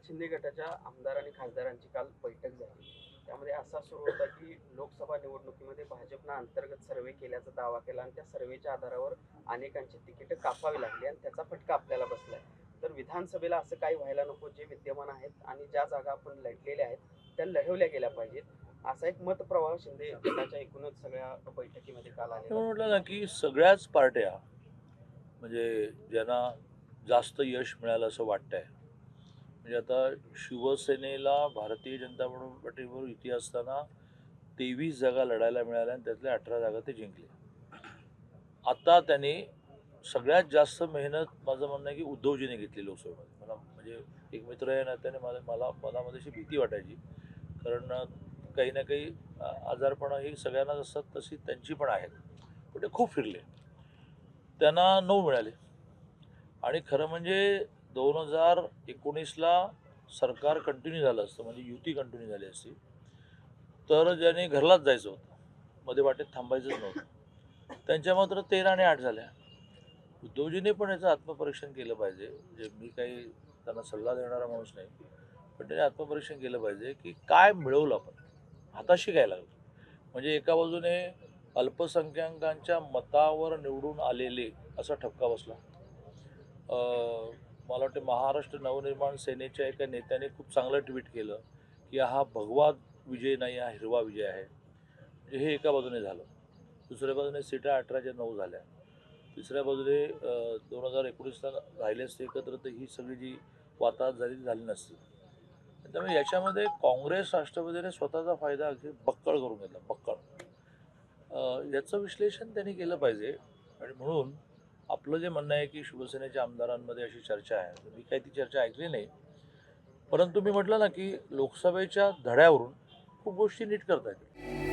एकनाथ शिंदे गटाच्या आमदार आणि खासदारांची काल बैठक झाली. त्यामध्ये असा सुरू होता की लोकसभा निवडणुकीमध्ये भाजपनं अंतर्गत सर्वे केल्याचा दावा केला आणि त्या सर्वेच्या आधारावर अनेकांची तिकीट कापावी लागली आणि त्याचा फटका आपल्याला बसलाय. तर विधानसभेला असं काही व्हायला नको जे विद्यमान आहेत आणि ज्या जागा आपण लढलेल्या आहेत त्या लढवल्या गेल्या पाहिजेत. असा एक मतप्रवाह शिंदे गटाच्या एकूणच सगळ्या बैठकीमध्ये काल म्हणून म्हटलं ना की सगळ्याच पार्ट्या म्हणजे ज्यांना जास्त यश मिळालं असं वाटतंय म्हणजे आता शिवसेनेला भारतीय जनता म्हणून युती असताना तेवीस जागा लढायला मिळाल्या आणि त्यातल्या अठरा जागा ते जिंकले. आता त्यांनी सगळ्यात जास्त मेहनत माझं म्हणणं आहे की उद्धवजीने घेतली लोकसभेमध्ये मला म्हणजे एक मित्र या नात्याने मला मला मनामध्ये अशी भीती वाटायची. कारण काही ना काही आजारपणं ही सगळ्यांनाच असतात तशी त्यांची पण आहेत. पण ते खूप फिरले. त्यांना नऊ मिळाले. आणि खरं म्हणजे दोन हजार एकोणीसला सरकार कंटिन्यू झालं असतं म्हणजे युती कंटिन्यू झाली असती. तर ज्याने घरलाच जायचं होतं. मध्ये वाटेत थांबायचंच नव्हतं. त्यांच्या मात्र तेरा आणि आठ झाल्या. उद्धवजीने पण याचं आत्मपरीक्षण केलं पाहिजे. म्हणजे मी काही त्यांना सल्ला देणारा माणूस नाही पण त्याने आत्मपरीक्षण केलं पाहिजे की काय मिळवलं आपण. हाताशी काय लागलं. म्हणजे एका बाजूने अल्पसंख्याकांच्या मतावर निवडून आलेले असा ठपका बसला. मला वाटतं महाराष्ट्र नवनिर्माण सेनेच्या एका नेत्याने खूप चांगलं ट्विट केलं की हा भगवा विजय नाही हा हिरवा विजय आहे. म्हणजे हे एका बाजूने झालं. दुसऱ्या बाजूने सीटा अठराच्या नऊ झाल्या. तिसऱ्या बाजूने दोन हजार एकोणीसला राहिले असते एकत्र तर ही सगळी जी वाताहत झाली ती झाली नसती. त्यामुळे याच्यामध्ये काँग्रेस राष्ट्रवादीने स्वतःचा फायदा अगदी बक्कळ करून घेतला बक्कळ. याचं विश्लेषण त्यांनी केलं पाहिजे. आणि म्हणून आपलं जे म्हणणं आहे की शिवसेनेच्या आमदारांमध्ये अशी चर्चा आहे मी काही ती चर्चा ऐकली नाही. परंतु मी म्हटलं ना की लोकसभेच्या धड्यावरून खूप गोष्टी नीट करता येतील.